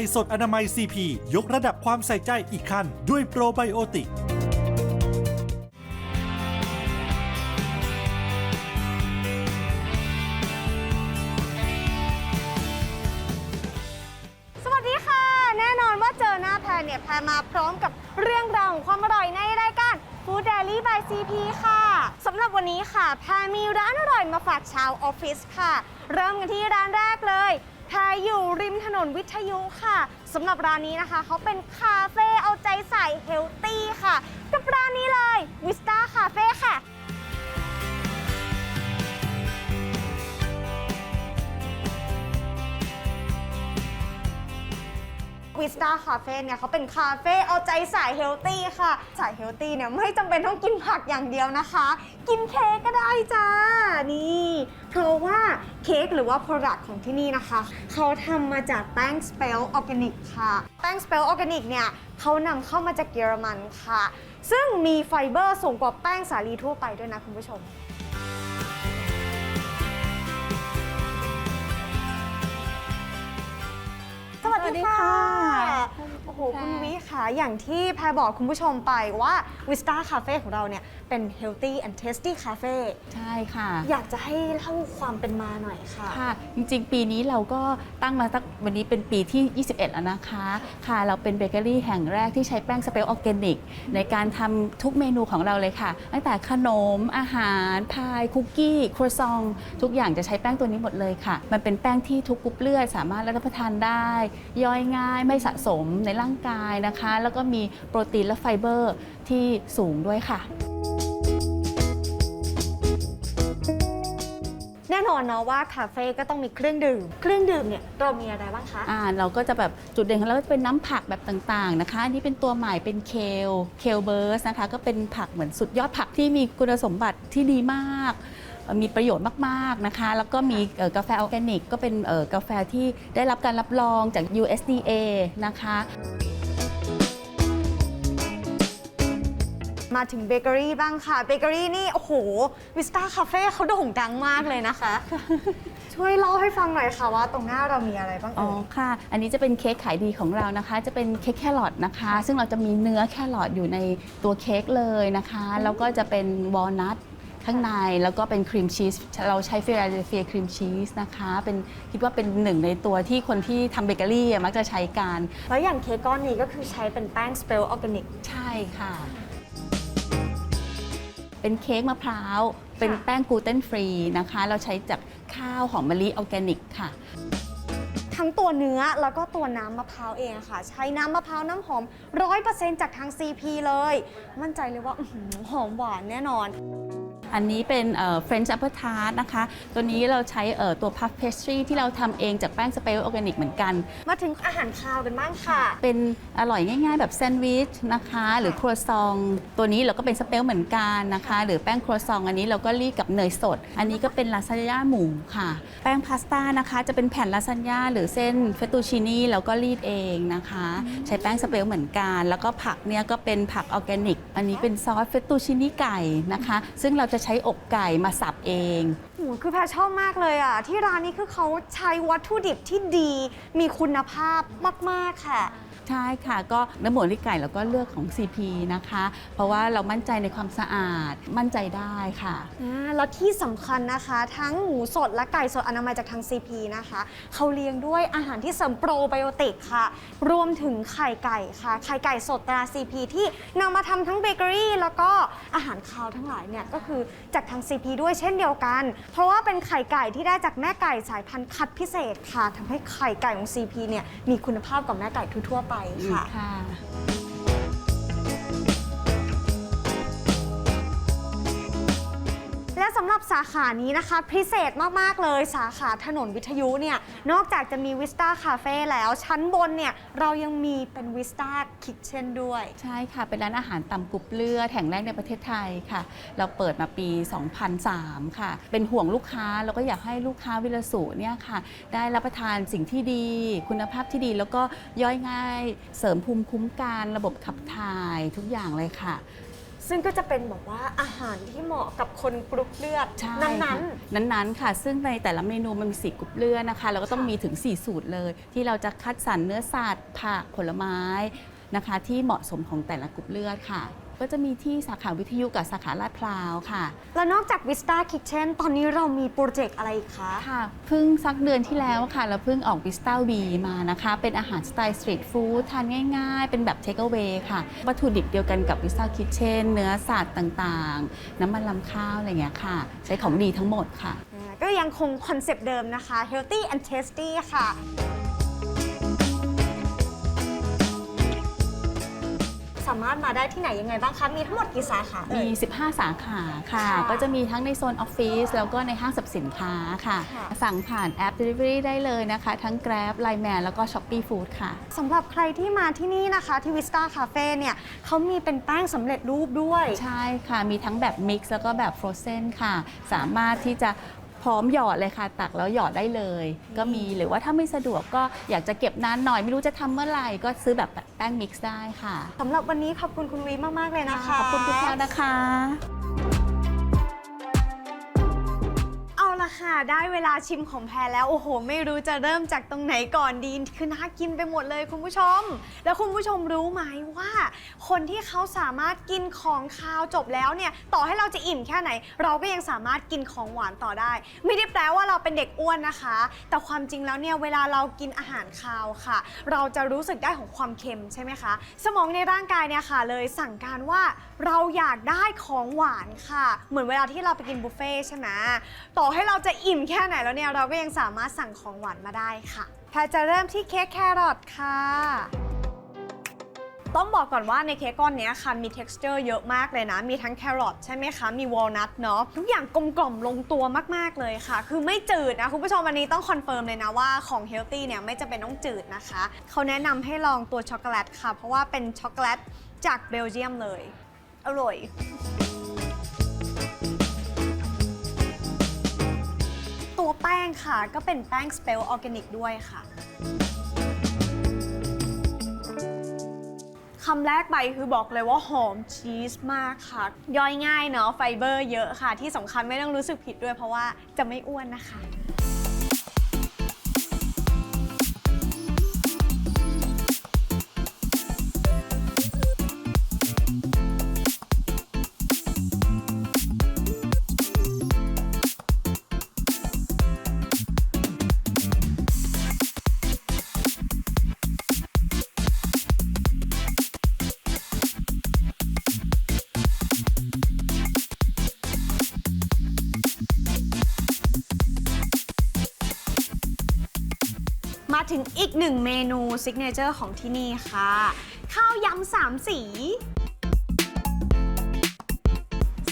ไก่สดอนามัย CP ยกระดับความใส่ใจอีกขั้นด้วยโปรไบโอติกสวัสดีค่ะแน่นอนว่าเจอหน้าแพรเนี่ยแพรมาพร้อมกับเรื่องราวของความอร่อยในรายการ Food Daily by CP ค่ะสำหรับวันนี้ค่ะ แพรมีร้านอร่อยมาฝากชาวออฟฟิศค่ะ เริ่มกันที่ร้านแรกเลย แพรอยู่ริมถนนวิทยุค่ะสำหรับร้านนี้นะคะ เขาเป็นคาเฟ่เอาใจใส่เฮลตี้ค่ะ กับร้านนี้เลยวิสตาคาเฟ่ค่ะ วิสตาคาเฟ่เนี่ยเขาเป็นคาเฟ่เอาใจสายเฮลตี้ค่ะ สายเฮลตี้เนี่ยไม่จำเป็นต้องกินผักอย่างเดียวนะคะ กินเค้กก็ได้จ้า นี่เพราะว่าเค้กหรือว่า Product ของที่นี่นะคะ เขาทำมาจากแป้งสเปลออร์แกนิกค่ะ แป้งสเปลออร์แกนิกเนี่ยเขานำเข้ามาจากเยอรมันค่ะ ซึ่งมีไฟเบอร์สูงกว่าแป้งสาลีทั่วไปด้วยนะคุณผู้ชม สวัสดีค่ะ หคุณวิค่ะอย่างที่แพรบอกคุณผู้ชมไปว่าวิสตาคาเฟ่ของเราเนี่ยเป็น healthy and tasty cafe ใช่ค่ะ อยากจะให้เล่าความเป็นมาหน่อยค่ะ ค่ะ จริงๆ ปีนี้เราก็ตั้งมาสักวันนี้เป็นปีที่ 21 แล้วนะคะ ค่ะ เราเป็นเบเกอรี่แห่งแรกที่ใช้แป้งสเปลออร์แกนิก ในการทำทุกเมนูของเราเลยค่ะ ตั้งแต่ขนม อาหาร พาย คุกกี้ ครัวซอง ทุกอย่างจะใช้แป้งตัวนี้หมดเลยค่ะ มันเป็นแป้งที่ทุกกรุ๊ปเลือดสามารถรับประทานได้ ย่อยง่าย ไม่สะสมในร่างกายนะคะ แล้วก็มีโปรตีนและไฟเบอร์ที่สูงด้วยค่ะ แน่นอนเนาะว่าคาเฟ่ก็ต้องมีเครื่องดื่ม เครื่องดื่มเนี่ยเรามีอะไรบ้างคะ อ่าเราก็จะแบบจุดเด่นของเราก็จะเป็นน้ำผักแบบต่างๆนะคะ อันนี่เป็นตัวใหม่เป็นเคล เคลเบิร์สนะคะ ก็เป็นผักเหมือนสุดยอดผักที่มีคุณสมบัติที่ดีมากเอ่อ มีประโยชน์มากๆนะคะ แล้วก็มีเอ่อกาแฟออร์แกนิก ก็เป็นเอ่อกาแฟที่ได้รับการรับรองจาก USDA นะคะมาถึงเบเกอรี่บ้างค่ะ เบเกอรี่นี่ โอ้โหวิสตาคาเฟ่เขาโด่งดังมากเลยนะคะ ช่วยเล่าให้ฟังหน่อยค่ะว่าตรงหน้าเรามีอะไรบ้างอ๋อเอ่ยค่ะ อันนี้จะเป็นเค้กขายดีของเรานะคะ จะเป็นเค้กแครอทนะคะ ซึ่งเราจะมีเนื้อแครอทอยู่ในตัวเค้กเลยนะคะ แล้วก็จะเป็นวอลนัท ข้างในแล้วก็เป็นครีมชีสเราใช้ฟิลาเดลเฟียครีมชีสนะคะ เป็นคิดว่าเป็นหนึ่งในตัวที่คนที่ทำเบเกอรี่อะมักจะใช้กัน แล้วอย่างเค้กก้อนนี้ก็คือใช้เป็นแป้งสเปลออร์แกนิก ใช่ค่ะ เป็นเค้กมะพร้าว เป็นแป้งกลูเตนฟรีนะคะ เราใช้จากข้าวหอมมะลิออร์แกนิกค่ะ ทั้งตัวเนื้อแล้วก็ตัวน้ำมะพร้าวเองอะค่ะ ใช้น้ำมะพร้าวน้ำหอม 100%จากทาง CP เลย มั่นใจเลยว่าอื้อหือหอมหวานแน่นอน อันนี้เป็นเฟรนช์แอปเปิลทาร์ตนะคะ ตัวนี้เราใช้เอ่อตัวพัฟเพสทรีที่เราทำเองจากแป้งสเปรย์ออร์แกนิกเหมือนกัน มาถึงอาหารคาวกันบ้างค่ะ เป็นอร่อยง่ายๆ แบบแซนด์วิชนะคะ หรือครัวซอง ตัวนี้เราก็เป็นสเปรย์เหมือนกันนะคะ หรือแป้งครัวซอง อันนี้เราก็รีดกับเนยสด อันนี้ก็เป็นลาซานญ่าหมูค่ะ แป้งพาสต้านะคะ จะเป็นแผ่นลาซานญ่าหรือเส้นเฟตตูชินีเราก็รีดเองนะคะ ใช้แป้งสเปรย์เหมือนกัน แล้วก็ผักเนี่ยก็เป็นผักออร์แกนิก อันนี้เป็นซอสเฟตตูชินีไก่นะคะ ซึ่งเราจะใช้อกไก่มาสับเองโอ้โหคือแพรชอบมากเลยอะ ที่ร้านนี้คือเขาใช้วัตถุดิบที่ดีมีคุณภาพมาก ๆ ค่ะ ใช่ค่ะ ก็เนื้อหมูลิไก่เราก็เลือกของ CP นะคะ เพราะว่าเรามั่นใจในความสะอาดมั่นใจได้ค่ะ อ่าแล้วที่สำคัญนะคะ ทั้งหมูสดและไก่สดอนามัยจากทาง CP นะคะ เขาเลี้ยงด้วยอาหารที่เสริมโปรไบโอติกค่ะ รวมถึงไข่ไก่ค่ะ ไข่ไก่สดตรา CP ที่นำมาทำทั้งเบเกอรี่แล้วก็อาหารคาวทั้งหลายเนี่ยก็คือจากทาง CP ด้วยเช่นเดียวกัน เพราะว่าเป็นไข่ไก่ที่ได้จากแม่ไก่สายพันธุ์คัดพิเศษค่ะทำให้ไข่ไก่ของ CP เนี่ยมีคุณภาพกว่าแม่ไก่ทั่วๆไปค่ะ ค่ะ รับสาขานี้นะคะ พิเศษมาก ๆ เลยสาขาถนนวิทยุเนี่ย นอกจากจะมีวิสตาคาเฟ่แล้ว ชั้นบนเนี่ย เรายังมีเป็นวิสตาคิทเช่นด้วย ใช่ค่ะ เป็นร้านอาหารตำกรุบเลือดแห่งแรกในประเทศไทยค่ะ เราเปิดมาปี 2003 ค่ะ เป็นห่วงลูกค้าแล้วก็อยากให้ลูกค้าวิลสุเนี่ยค่ะ ได้รับประทานสิ่งที่ดี คุณภาพที่ดีแล้วก็ย่อยง่าย เสริมภูมิคุ้มกันระบบขับถ่ายทุกอย่างเลยค่ะ ซึ่งก็จะเป็นแบบว่าอาหารที่เหมาะกับคนกรุ๊ปเลือดใช่นั้นค่ะนั้นๆ ค่ะ ซึ่งในแต่ละเมนูมันมีสีกรุ๊ปเลือดนะคะ เราก็ต้องค่ะมีถึง 4 สูตรเลย ที่เราจะคัดสรรเนื้อสัตว์ผักผลไม้นะคะ ที่เหมาะสมของแต่ละกรุ๊ปเลือดค่ะ ก็จะมีที่สาขาวิทยุกับสาขาลาดพร้าวค่ะๆแล้วนอกจาก Vista Kitchen ตอนนี้เรามีโปรเจกต์อะไรอีกคะ ค่ะเพิ่งสักเดือนที่แล้วค่ะ เราเพิ่งออกวิสตาวีมานะคะ เป็นอาหารสไตล์สตรีทฟู้ดทานง่ายๆ เป็นแบบเทคเ a วค่ะ วัตถุดิบเดียวกันกับวิสตาคิทเช่นเนื้อสัตว์ต่างๆ น้ำมันลำข้าวอะไรอย่างเงี้ยค่ะ ใช้ของดีทั้งหมดค่ะอ่าก็ยังคงคอนเซปต์เดิมนะคะ healthy and tasty ค่ะ สามารถมาได้ที่ไหนยังไงบ้างคะ มีทั้งหมดกี่สาขาเอ่มี ย 15 สาขาค่ะ ค่ะก็จะมีทั้งในโซนออฟฟิศแล้วก็ในห้างสรรพสินค้าค่ะ ค่ะ สั่งผ่านแอป Delivery ได้เลยนะคะ ทั้ง Grab Line Man แล้วก็ Shopee Food ค่ะ สำหรับใครที่มาที่นี่นะคะที่ Vista Cafe เนี่ยเขามีเป็นแป้งสำเร็จรูปด้วย ใช่ค่ะ มีทั้งแบบมิกซ์แล้วก็แบบฟรอเซนค่ะ สามารถที่จะ พร้อมหยอดเลยค่ะ ตักแล้วหยอดได้เลย ก็มีหรือว่าถ้าไม่สะดวกก็อยากจะเก็บนานหน่อยไม่รู้จะทำเมื่อไหร่ก็ซื้อแบบแป้งมิกซ์ได้ค่ะ สำหรับวันนี้ขอบคุณคุณวีมาก ๆ เลยนะคะ ขอบคุณคุณแพลวนะคะ ละค่ะ ได้เวลาชิมของแพรแล้ว โอ้โห ไม่รู้จะเริ่มจากตรงไหนก่อนดี คือน่ากินไปหมดเลยคุณผู้ชม แล้วคุณผู้ชมรู้ไหมว่า คนที่เขาสามารถกินของคาวจบแล้วเนี่ย ต่อให้เราจะอิ่มแค่ไหน เราก็ยังสามารถกินของหวานต่อได้ ไม่ได้แปลว่าเราเป็นเด็กอ้วนนะคะ แต่ความจริงแล้วเนี่ย เวลาเรากินอาหารคาวค่ะ เราจะรู้สึกได้ของความเค็มใช่ไหมคะ สมองในร่างกายเนี่ยค่ะ เลยสั่งการว่า เราอยากได้ของหวานค่ะ เหมือนเวลาที่เราไปกินบุฟเฟ่ใช่ไหมต่อให้เราจะอิ่มแค่ไหนแล้วเนี่ยเราก็ยังสามารถสั่งของหวานมาได้ค่ะแพรจะเริ่มที่เค้กแครอทค่ะต้องบอกก่อนว่าในเค้กก้อนนี้ค่ะมี t e x t u r e เยอะมากเลยนะ มีทั้งแครอทใช่ไหมคะ มีวอลนัทเนาะทุกอย่างกลมกล่อมลงตัวมากๆเลยค่ะ คือไม่จืดนะ คุณผู้ชมวันนี้ต้องคอนเฟิร์มเลยนะว่าของเฮลตี้เนี่ยไม่จะเป็นต้องจืดนะคะ เขาแนะนำให้ลองตัวช็อกโกแลตค่ะ เพราะว่าเป็นช็อกโกแลตจากเบลเยียมเลย อร่อย ตัวแป้งค่ะก็เป็นแป้งสเปลออร์แกนิกด้วยค่ะคำแรกไปคือบอกเลยว่าหอมชีสมากค่ะ ย่อยง่ายเนาะไฟเบอร์เยอะค่ะ ที่สำคัญไม่ต้องรู้สึกผิดด้วยเพราะว่าจะไม่อ้วนนะคะ ถึงอีกหนึ่งเมนูซิกเนเจอร์ของที่นี่ค่ะ ข้าวยำสามสี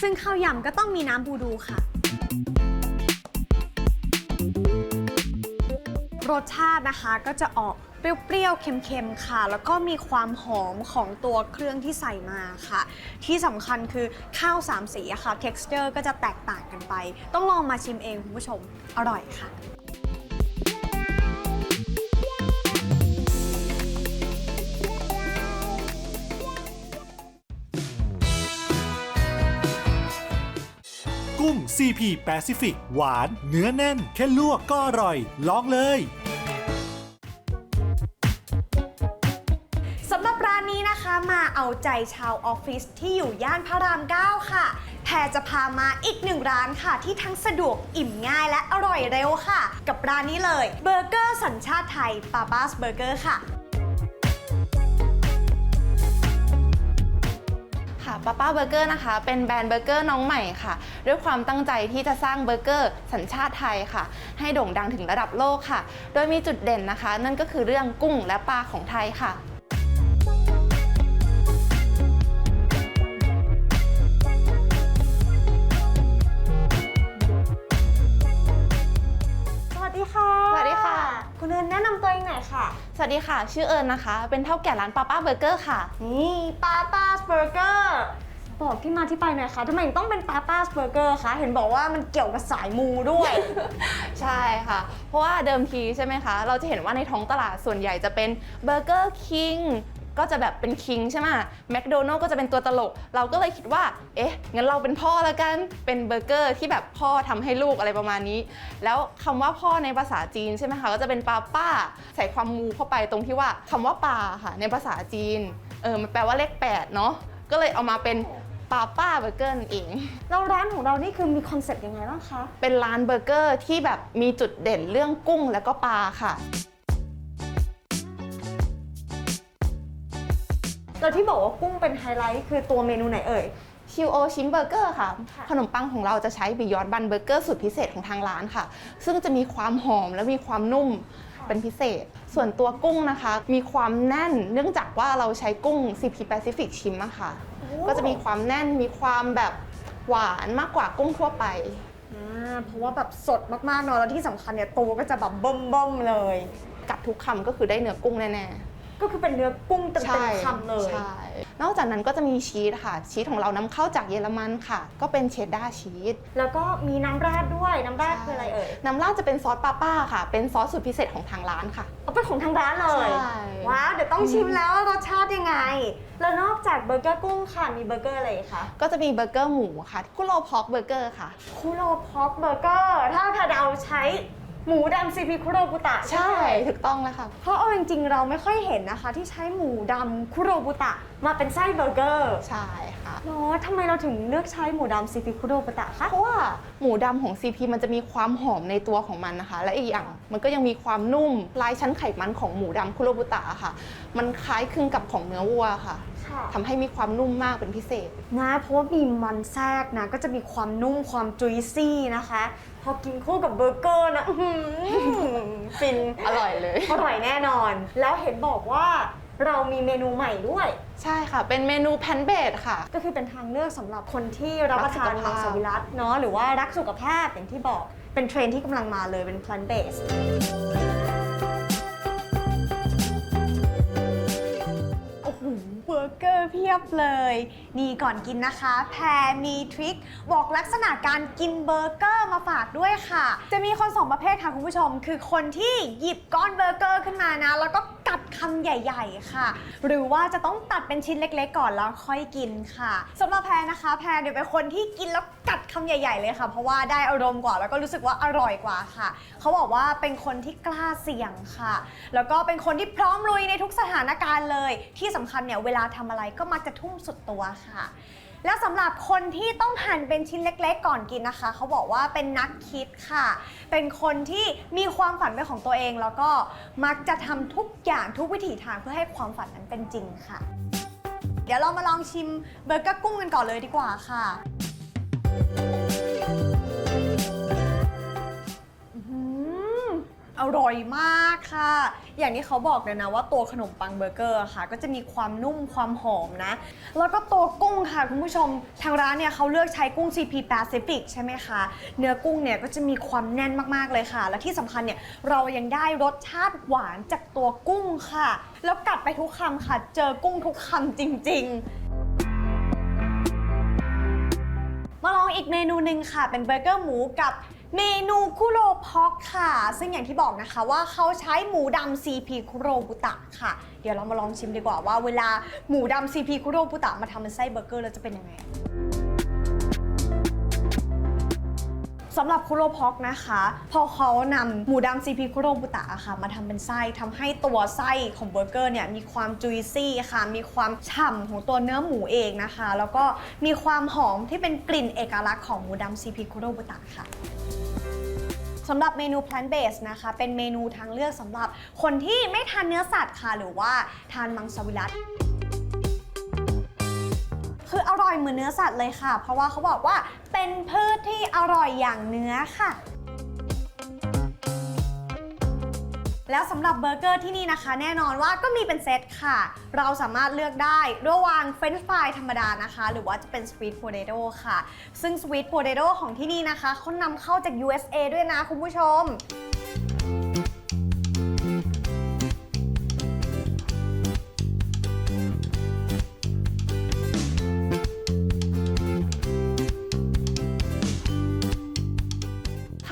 ซึ่งข้าวยำก็ต้องมีน้ำบูดูค่ะ รสชาตินะคะก็จะออกเปรี้ยวๆ เค็มๆ ค่ะ แล้วก็มีความหอมของตัวเครื่องที่ใส่มาค่ะ ที่สำคัญคือข้าวสามสีอะค่ะ texture ก็จะแตกต่างกันไป ต้องลองมาชิมเองคุณผู้ชม อร่อยค่ะ กุ้ง CP Pacific หวาน เนื้อแน่น แค่ลวกก็อร่อย ลองเลยสำหรับร้านนี้นะคะมาเอาใจชาวออฟฟิศที่อยู่ย่านพระราม 9 ค่ะ แพรจะพามาอีกหนึ่งร้านค่ะ ที่ทั้งสะดวกอิ่มง่ายและอร่อยเร็วค่ะ กับร้านนี้เลยเบอร์เกอร์สัญชาติไทยปาปาสเบอร์เกอร์ค่ะ ป้าป้าเบอร์เกอร์นะคะ เป็นแบรนด์เบอร์เกอร์น้องใหม่ค่ะ ด้วยความตั้งใจที่จะสร้างเบอร์เกอร์สัญชาติไทยค่ะ ให้โด่งดังถึงระดับโลกค่ะ โดยมีจุดเด่นนะคะ นั่นก็คือเรื่องกุ้งและปลาของไทยค่ะ สวัสดีค่ะ ชื่อเอิญนะคะ เป็นเท่าแก่ร้านป้าป้าเบอร์เกอร์ค่ะ นี่ปาปาสเบอร์เกอร์บอกที่มาที่ไปหน่อยค่ะทำไมถึงต้องเป็นปาปาสเบอร์เกอร์คะเห็นบอกว่ามันเกี่ยวกับสายมูด้วย ใช่ค่ะ เพราะว่าเดิมทีใช่ไหมคะ เราจะเห็นว่าในท้องตลาดส่วนใหญ่จะเป็นเบอร์เกอร์คิง ก็จะแบบเป็นคิงใช่ไหมแมคโดนัลก็จะเป็นตัวตลก เราก็เลยคิดว่า เอ๊ะ งั้นเราเป็นพ่อแล้วกัน เป็นเบอร์เกอร์ที่แบบพ่อทำให้ลูกอะไรประมาณนี้ แล้วคำว่าพ่อในภาษาจีนใช่ไหมคะ ก็จะเป็นป้าป้า ใส่ความมูเข้าไปตรงที่ว่าคำว่าปาค่ะ ในภาษาจีน เออ มันแปลว่าเลข8เนาะ ก็เลยเอามาเป็นป้าป้าเบอร์เกอร์นั่นเองแล้วร้านของเรานี่คือมีคอนเซ็ปต์ยังไงบ้างคะ เป็นร้านเบอร์เกอร์ที่แบบมีจุดเด่นเรื่องกุ้งแล้วก็ปลาค่ะ แล้วที่บอกว่ากุ้งเป็นไฮไลท์คือตัวเมนูไหนเอ่ยคิวโอชิมเบอร์เกอร์ค่ะ ค่ะ ขนมปังของเราจะใช้บิยอนบันเบอร์เกอร์สูตรพิเศษของทางร้านค่ะ ซึ่งจะมีความหอมและมีความนุ่มเป็นพิเศษ ส่วนตัวกุ้งนะคะ มีความแน่นเนื่องจากว่าเราใช้กุ้ง CP Pacific ชิมอะค่ะ ก็จะมีความแน่นมีความแบบหวานมากกว่ากุ้งทั่วไป อ่าเพราะว่าแบบสดมากๆเนอะแล้วที่สำคัญเนี่ยตัวก็จะแบบเบิ่มๆเลย กัดทุกคำก็คือได้เนื้อกุ้งแน่ๆ ก็คือเป็นเนื้อกุ้งเต็ใช่มๆคำเลย ใช่นอกจากนั้นก็จะมีชีสค่ะ ชีสของเรานำเข้าจากเยอรมันค่ะ ก็เป็นเชดดาร์ชีส แล้วก็มีน้ำราดด้วย น้ำราดคืออะไรเอ่ยน้ำราดจะเป็นซอสปาป้าค่ะ เป็นซอสสูตรพิเศษของทางร้านค่ะ เอาเป็นของทางร้านเลย ใช่ ว้าว เดี๋ยวต้องชิมแล้วว่ารสชาติยังไง แล้วนอกจากเบอร์เกอร์กุ้งค่ะ มีเบอร์เกอร์อะไรอีกคะ ก็จะมีเบอร์เกอร์หมูค่ะ กุโรพอกเบอร์เกอร์ค่ะ คุโรพอกเบอร์เกอร์ ถ้าพาเดาใช้ หมูดำซีพีคุโรบุตะใช่ไหมถูกต้องแล้วค่ะ เพราะเอาจริงๆเราไม่ค่อยเห็นนะคะ ที่ใช้หมูดำคุโรบุตะ มาเป็นไส้เบอร์เกอร์ใช่ค่ะ เนาะทำไมเราถึงเลือกใช้หมูดำซีพีคุโรบุตะคะ เพราะว่าหมูดำของ CP มันจะมีความหอมในตัวของมันนะคะ และอีกอย่างมันก็ยังมีความนุ่มลายชั้นไขมันของหมูดำคุโรบุตะค่ะ มันคล้ายคลึงกับของเนื้อวัวค่ะค่ะ ทำให้มีความนุ่มมากเป็นพิเศษ นะเพราะว่ามีมันแทรกนะ ก็จะมีความนุ่มความจุยซี่นะคะ พอกินคู่กับเบอร์เกอร์นะอื้อหือฟินอร่อยเลย อร่อยแน่นอน แล้วเห็นบอกว่าเรามีเมนูใหม่ด้วย ใช่ค่ะ เป็นเมนูแพนเบดค่ะ ก็คือเป็นทางเลือกสำหรับคนที่รับประทานรักสุขภาพมังสวิรัตเนาะหรือว่ารักสุขภาพอย่างที่บอกเป็นเทรนด์ที่กำลังมาเลยเป็น plant based เกอร์เพียบเลย นี่ก่อนกินนะคะ แพรมีทริคบอกลักษณะการกินเบอร์เกอร์มาฝากด้วยค่ะ จะมีคนสองประเภทค่ะคุณผู้ชม คือคนที่หยิบก้อนเบอร์เกอร์ขึ้นมานะ แล้วก็กัดคำใหญ่ ๆ ค่ะ หรือว่าจะต้องตัดเป็นชิ้นเล็ก ๆ ก่อนแล้วค่อยกินค่ะสำหรับแพรนะคะ แพรเดี๋ยวเป็นคนที่กินแล้วกัดคำใหญ่ ๆ เลยค่ะ เพราะว่าได้อารมณ์กว่าแล้วก็รู้สึกว่าอร่อยกว่าค่ะ เขาบอกว่าเป็นคนที่กล้าเสี่ยงค่ะ แล้วก็เป็นคนที่พร้อมลุยในทุกสถานการณ์เลย ที่สำคัญเนี่ยเวลาทำอะไรก็มักจะทุ่มสุดตัวค่ะแล้วสำหรับคนที่ต้องหั่นเป็นชิ้นเล็ก ๆ ก่อนกินนะคะ เขาบอกว่าเป็นนักคิดค่ะ เป็นคนที่มีความฝันเป็นของตัวเอง แล้วก็มักจะทำทุกอย่างทุกวิถีทางเพื่อให้ความฝันนั้นเป็นจริงค่ะ เดี๋ยวเรามาลองชิมเบอร์เกอร์กุ้งกันก่อนเลยดีกว่าค่ะ อร่อยมากค่ะ อย่างที่เขาบอกเลยนะว่าตัวขนมปังเบอร์เกอร์ค่ะ ก็จะมีความนุ่มความหอมนะ แล้วก็ตัวกุ้งค่ะคุณผู้ชม ทางร้านเนี่ยเขาเลือกใช้กุ้ง CP Pacific ใช่ไหมคะ เนื้อกุ้งเนี่ยก็จะมีความแน่นมากๆเลยค่ะ และที่สำคัญเนี่ยเรายังได้รสชาติหวานจากตัวกุ้งค่ะ แล้วกัดไปทุกคำค่ะ เจอกุ้งทุกคำจริง ๆ มาลองอีกเมนูหนึ่งค่ะ เป็นเบอร์เกอร์หมูกับ เมนูคุโรพอกค่ะ ซึ่งอย่างที่บอกนะคะว่าเขาใช้หมูดำซีพีคุโรบุตะค่ะ เดี๋ยวเรามาลองชิมดีกว่าว่าเวลาหมูดำซีพีคุโรบุตะมาทำเป็นไส้เบอร์เกอร์แล้วจะเป็นยังไง สำหรับคุโรพอกนะคะ พอเขานำหมูดำซีพีคุโรบุตะอะค่ะ มาทำเป็นไส้ทำให้ตัวไส้ของเบอร์เกอร์เนี่ยมีความจุยซี่ค่ะ มีความฉ่ำของตัวเนื้อหมูเองนะคะ แล้วก็มีความหอมที่เป็นกลิ่นเอกลักษณ์ของหมูดำซีพีคุโรบุตะค่ะสำหรับเมนู plant based นะคะ เป็นเมนูทางเลือกสำหรับคนที่ไม่ทานเนื้อสัตว์ค่ะ หรือว่าทานมังสวิรัต คืออร่อยเหมือนเนื้อสัตว์เลยค่ะ เพราะว่าเขาบอกว่าเป็นพืชที่อร่อยอย่างเนื้อค่ะแล้วสำหรับเบอร์เกอร์ที่นี่นะคะ แน่นอนว่าก็มีเป็นเซตค่ะ เราสามารถเลือกได้ระหว่างเฟรนช์ฟรายธรรมดานะคะ หรือว่าจะเป็นสวีทโพเตโต้ค่ะ ซึ่งสวีทโพเตโต้ของที่นี่นะคะเขานำเข้าจาก USA ด้วยนะคุณผู้ชม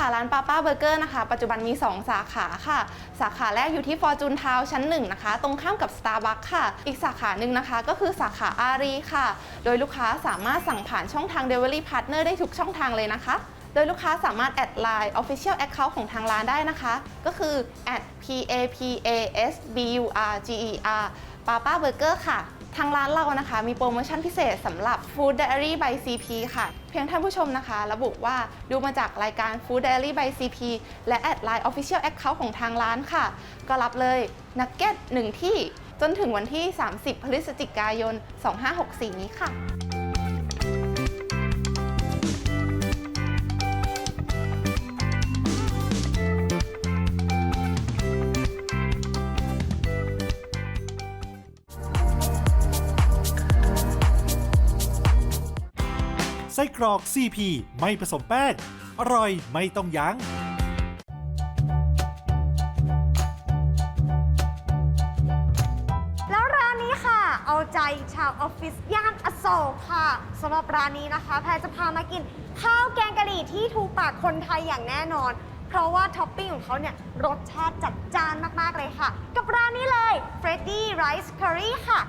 ค่ะร้านป้าป้าเบอร์เกอร์นะคะปัจจุบันมี 2 สาขาค่ะ สาขาแรกอยู่ที่ Fortune Town ชั้น1นะคะ ตรงข้ามกับ Starbucks ค่ะ อีกสาขาหนึ่งนะคะก็คือสาขาอารีค่ะ โดยลูกค้าสามารถสั่งผ่านช่องทาง Delivery Partner ได้ทุกช่องทางเลยนะคะโดยลูกค้าสามารถแอดไลน์ Official Account ของทางร้านได้นะคะ ก็คือ p a p a s b u r g e r Papa Burger ค่ะ ทางร้านเรานะคะ มีโปรโมชั่นพิเศษสำหรับ Food Diary by CP ค่ะ พียงท่านผู้ชมนะคะ ระบุว่าดูมาจากรายการ Food Diary by CP และแอดไลน์ Official Account ของทางร้านค่ะ ก็รับเลยนักเก็ต1ที่จนถึงวันที่ 30 พฤศจิกายน 2564 นี้ค่ะ กรอก CP ไม่ผสมแป้ง อร่อยไม่ต้องยั้งแล้วร้านนี้ค่ะ เอาใจชาวออฟฟิศย่านอโศกค่ะสำหรับร้านนี้นะคะ แพรจะพามากินข้าวแกงกะหรี่ที่ถูกปากคนไทยอย่างแน่นอน เพราะว่าท็อปปิ้งของเขาเนี่ยรสชาติจัดจ้านมาก ๆ เลยค่ะ กับร้านนี้เลย Freddy Rice Curry ค่ะ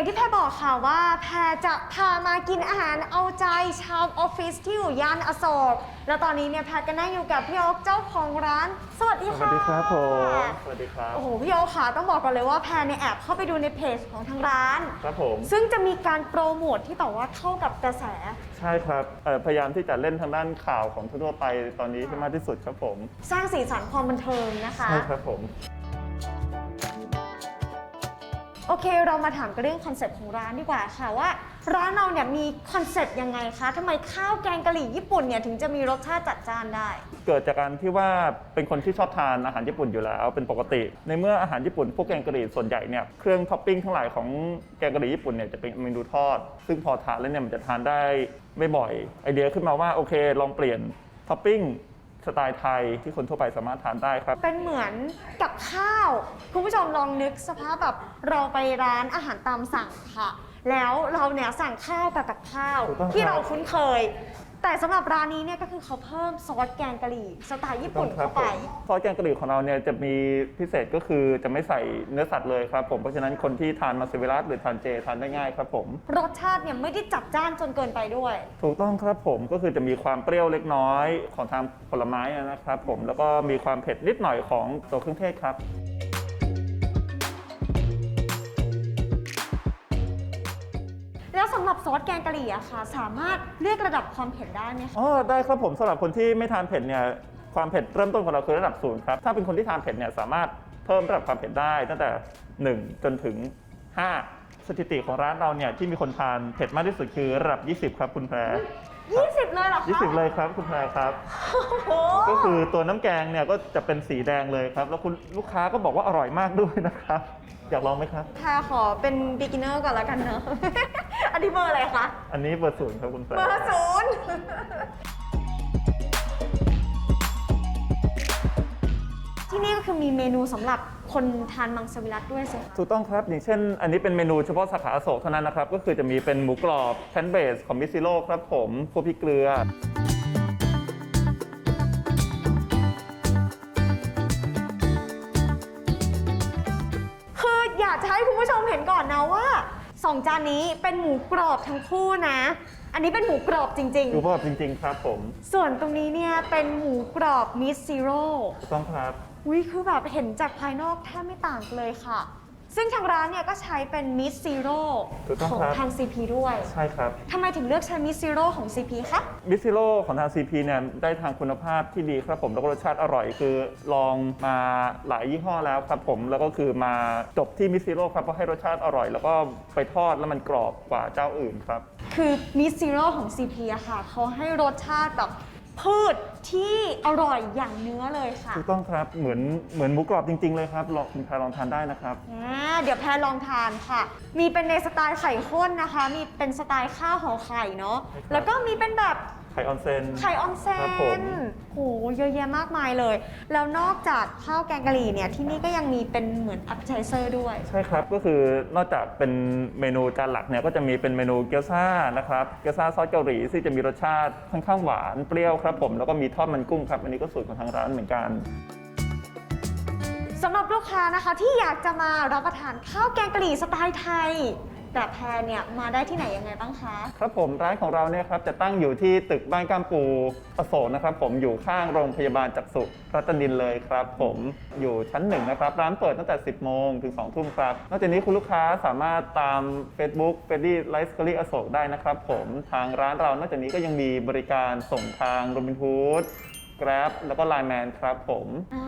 อย่างที่แพรบอกค่ะว่าแพรจะพามากินอาหารเอาใจชาวออฟฟิศที่อยู่ย่านอโศกแล้วตอนนี้เนี่ยแพรก็นั่งอยู่กับพี่โอ๊คเจ้าของร้าน สวัสดีสค่ะวัสดีครับผม สวัสดีครับ โอ้โหพี่โอ๊คค่ะต้องบอกก่อนเลยว่าแพรเนี่ยแอบเข้าไปดูในเพจของทางร้าน ครับผม ซึ่งจะมีการโปรโมทที่แบบว่าเข้ากับกระแส ใช่ครับเอ่อพยายามที่จะเล่นทางด้านข่าวของทั่วๆไปตอนนี้ให้มากที่สุดครับผม สร้างสีสันความบันเทิงนะคะ ใช่ครับผม โอเค เรามาถามกันเรื่องคอนเซ็ปต์ของร้านดีกว่าค่ะว่า ร้านเราเนี่ยมีคอนเซ็ปต์ยังไงคะทำไมข้าวแกงกะหรี่ญี่ปุ่นเนี่ยถึงจะมีรสชาติจัดจ้านได้ เกิดจากการที่ว่าเป็นคนที่ชอบทานอาหารญี่ปุ่นอยู่แล้วเป็นปกติ ในเมื่ออาหารญี่ปุ่นพวกแกงกะหรี่ส่วนใหญ่เนี่ยเครื่องท็อปปิ้งทั้งหลายของแกงกะหรี่ญี่ปุ่นเนี่ยจะเป็นเมนูทอด ซึ่งพอทานแล้วเนี่ยมันจะทานได้ไม่บ่อยไอเดียขึ้นมาว่าโอเค ลองเปลี่ยนท็อปปิ้ง สไตล์ไทยที่คนทั่วไปสามารถทานได้ครับ เป็นเหมือนกับข้าว คุณผู้ชมลองนึกสภาพแบบเราไปร้านอาหารตามสั่งค่ะ แล้วเราเนี่ยสั่งข้าวกับกับข้าว ถูกต้องครับ ที่เราคุ้นเคย แต่สำหรับร้านนี้เนี่ยก็คือเขาเพิ่มซอสแกงกะหรี่สไตล์ญี่ปุ่นเข้าไป ซอสแกงกะหรี่ของเราเนี่ยจะมีพิเศษก็คือจะไม่ใส่เนื้อสัตว์เลยครับผมเพราะฉะนั้นคนที่ทานมาเซเวรัสหรือทานเจทานได้ง่ายครับผมรสชาติเนี่ยไม่ได้จัดจ้านจนเกินไปด้วย ถูกต้องครับผมก็คือจะมีความเปรี้ยวเล็กน้อยของทางผลไม้นะครับผมแล้วก็มีความเผ็ดนิดหน่อยของตัวเครื่องเทศครับ หรับซอสแกงกะหรี่อะค่ะ สามารถเลือกระดับความเผ็ดได้ไหมคะ อ๋อได้ครับผมสำหรับคนที่ไม่ทานเผ็ดเนี่ยความเผ็ดเริ่มต้นของเราคือระดับศูนย์ครับถ้าเป็นคนที่ทานเผ็ดเนี่ยสามารถเพิ่มระดับความเผ็ดได้ตั้งแต่ 1 จนถึง 5 สถิติของร้านเราเนี่ยที่มีคนทานเผ็ดมากที่สุดคือระดับ 20 ครับคุณแพร20 เลยเหรอคะ20 เลยครับคุณแพรครับ โอ้โหก็คือตัวน้ำแกงเนี่ยก็จะเป็นสีแดงเลยครับ แล้วคุณลูกค้าก็บอกว่าอร่อยมากด้วยนะครับ อยากลองไหมครับ ค่ะขอเป็น beginner ก่อนแล้วกันเนอะอั นนี้เบอร์อะไรคะ อันนี้เบอร์ศูนย์ครับคุณแฟเบอร์ศูนย์ที่นี่ก็คือมีเมนูสำหรับคนทานมังสวิรัตด้วยสิคะถูกต้องครับ อย่างเช่น อันนี้เป็นเมนูเฉพาะสาขาอโศกเท่านั้นนะครับ ก็คือจะมีเป็นหมูกรอบแพนเบสของมิซิโร่ครับผมพวกพริกเกลือคือ สองจานนี้เป็นหมูกรอบทั้งคู่นะ อันนี้เป็นหมูกรอบจริง ดูว่าจริง ๆ ครับผม ๆ ส่วนตรงนี้เนี่ยเป็นหมูกรอบมิสซิโร่ถูกต้องครับ อุ้ยคือแบบเห็นจากภายนอกแทบไม่ต่างกันเลยค่ะ ซึ่งทางร้านเนี่ยก็ใช้เป็นมิสซิโร่ถูกต้องของครับ ทาง CP ด้วยใช่ครับ ทำไมถึงเลือกใช้มิสซิโร่ของ CP คะมิซิโร่ของทาง CP เนี่ยได้ทางคุณภาพที่ดีครับผมแล้วก็รสชาติอร่อยคือลองมาหลายยี่ห้อแล้วครับผมแล้วก็คือมาจบที่มิซิโร่ครับเพราะให้รสชาติอร่อย แล้วก็ไปทอดแล้วมันกรอบกว่าเจ้าอื่นครับ คือมิสซิโร่ของ CP อะค่ะเขาให้รสชาติแบบ พืชที่อร่อยอย่างเนื้อเลยค่ะถูกต้องครับเหมือนเหมือนหมูกรอบจริง ๆ เลยครับลองคุณแพรลองทานได้นะครับ อ่าเดี๋ยวแพรลองทานค่ะ มีเป็นในสไตล์ไข่ข้นนะคะ มีเป็นสไตล์ข้าวห่อไข่เนาะ ใช่ครับ แล้วก็มีเป็นแบบไข่ ออนเซน ไข่ออนเซครับผม นโหเยอะแยะมากมายเลย แล้วนอกจากข้าวแกงกะหรี่เนี่ย ที่นี่ก็ยังมีเป็นเหมือน appetizer ด้วย ใช่ครับ ก็คือนอกจากเป็นเมนูจานหลักเนี่ยก็จะมีเป็นเมนูเกี๊ยวซ่านะครับ เกี๊ยวซ่าซอสเกาหลีซึ่งจะมีรสชาติค่อนข้างหวานเปรี้ยวครับผมแล้วก็มีทอดมันกุ้งครับ อันนี้ก็สูตรของทางร้านเหมือนกัน สำหรับลูกค้านะคะที่อยากจะมารับประทานข้าวแกงกะหรี่สไตล์ไทย แบบแพรเนี่ยมาได้ที่ไหนยังไงบ้างคะ ครับผมร้านของเราเนี่ยครับจะตั้งอยู่ที่ตึกบ้านก้ามปูอโศกนะครับผมอยู่ข้างโรงพยาบาลจักษุรัตนินเลยครับ ผมอยู่ชั้นหนึ่งนะครับร้านเปิดตั้งแต่ 10 โมงถึง 2 ทุ่มครับ นอกจากนี้คุณลูกค้าสามารถตาม Facebook f e d d y l i f e s c u r r y อโศกได้นะครับผมทางร้านเรานอกจากนี้ก็ยังมีบริการส่งทาง Robinhood Grab แล้วก็ Line Man ครับผมอ่า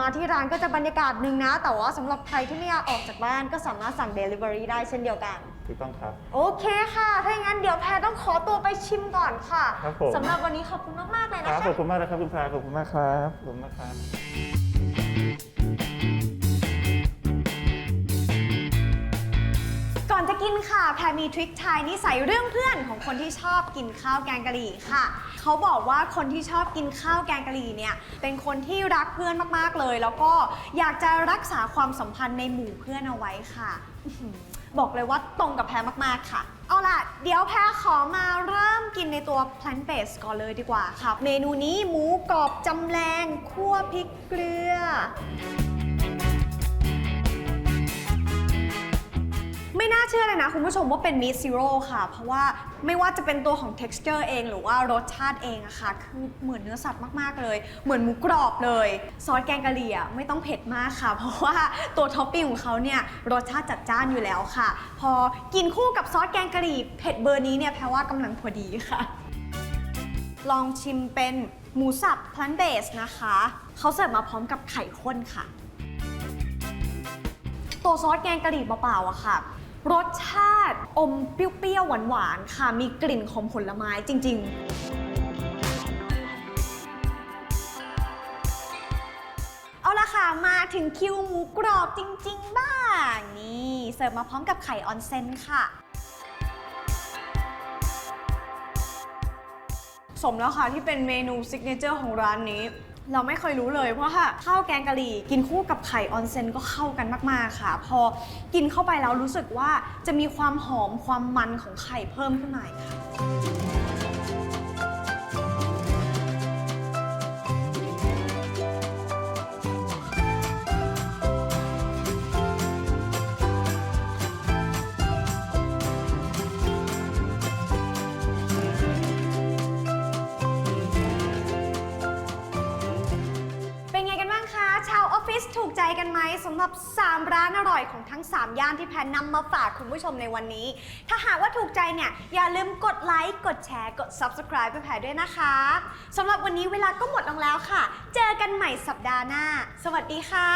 มาที่ร้านก็จะบรรยากาศหนึ่งนะ แต่ว่าสำหรับใครที่ไม่อยากออกจากบ้านก็สามารถสั่ง Delivery ได้เช่นเดียวกัน ถูกต้องครับ โอเคค่ะ ถ้าอย่างนั้นเดี๋ยวแพรต้องขอตัวไปชิมก่อนค่ะครับผม สำหรับวันนี้ขอบคุณมากๆเลยคนะรับคะขอบคุณมากนะครับคุณแพรขอบคุณมากครับขอบคุณมากครับ กินค่ะแพรมีทริคทายนิสัยเรื่องเพื่อนของคนที่ชอบกินข้าวแกงกะหรี่ค่ะ เขาบอกว่าคนที่ชอบกินข้าวแกงกะหรี่เนี่ยเป็นคนที่รักเพื่อนมากๆเลย แล้วก็อยากจะรักษาความสัมพันธ์ในหมู่เพื่อนเอาไว้ค่ะ บอกเลยว่าตรงกับแพรมากๆค่ะ เอาล่ะ เดี๋ยวแพรขอมาเริ่มกินในตัว plant based ก่อนเลยดีกว่าค่ะ เมนูนี้หมูกรอบจำแรงคั่วพริกเกลือ ไม่น่าเชื่อเลยนะคุณผู้ชมว่าเป็นมิ t ซีโร่ค่ะ เพราะว่าไม่ว่าจะเป็นตัวของ texture เองหรือว่ารสชาติเองอะค่ะ คือเหมือนเนื้อสัตว์มากๆเลย เหมือนหมูกรอบเลยซอสแกงกะหรี่อะไม่ต้องเผ็ดมากค่ะ เพราะว่าตัวท็อปปิ้งของเขาเนี่ยรสชาติจัดจ้านอยู่แล้วค่ะ พอกินคู่กับซอสแกงกะหรี่เผ็ดเบอร์นี้เนี่ยแปลว่ากำลังพอดีค่ะ ลองชิมเป็นหมูสับ plant based นะคะเขาเสิร์ฟมาพร้อมกับไข่ข้นค่ะตัวซอสแกงกะหรี่เปล่าๆอะค่ะ รสชาติอมเปรี้ยวๆหวานๆค่ะ มีกลิ่นของผลไม้จริง ๆ เอาละค่ะ มาถึงคิวหมูกรอบจริง ๆ บ้าง นี่เสิร์ฟมาพร้อมกับไข่ออนเซนค่ะ สมแล้วค่ะที่เป็นเมนูซิกเนเจอร์ของร้านนี้ เราไม่เคยรู้เลยเพราะว่าข้าวแกงกะหรี่ กินคู่กับไข่ออนเซนก็เข้ากันมากๆค่ะ พอกินเข้าไปแล้วรู้สึกว่าจะมีความหอมความมันของไข่เพิ่มขึ้นมาค่ะ ถูกใจกันไหมสำหรับ 3 ร้านอร่อยของทั้ง 3 ย่านที่แพนนำมาฝากคุณผู้ชมในวันนี้ ถ้าหากว่าถูกใจเนี่ย อย่าลืมกดไลค์กดแชร์ กด Subscribe ไปแพรด้วยนะคะสำหรับวันนี้เวลาก็หมดลงแล้วค่ะ เจอกันใหม่สัปดาห์หน้า สวัสดีค่ะ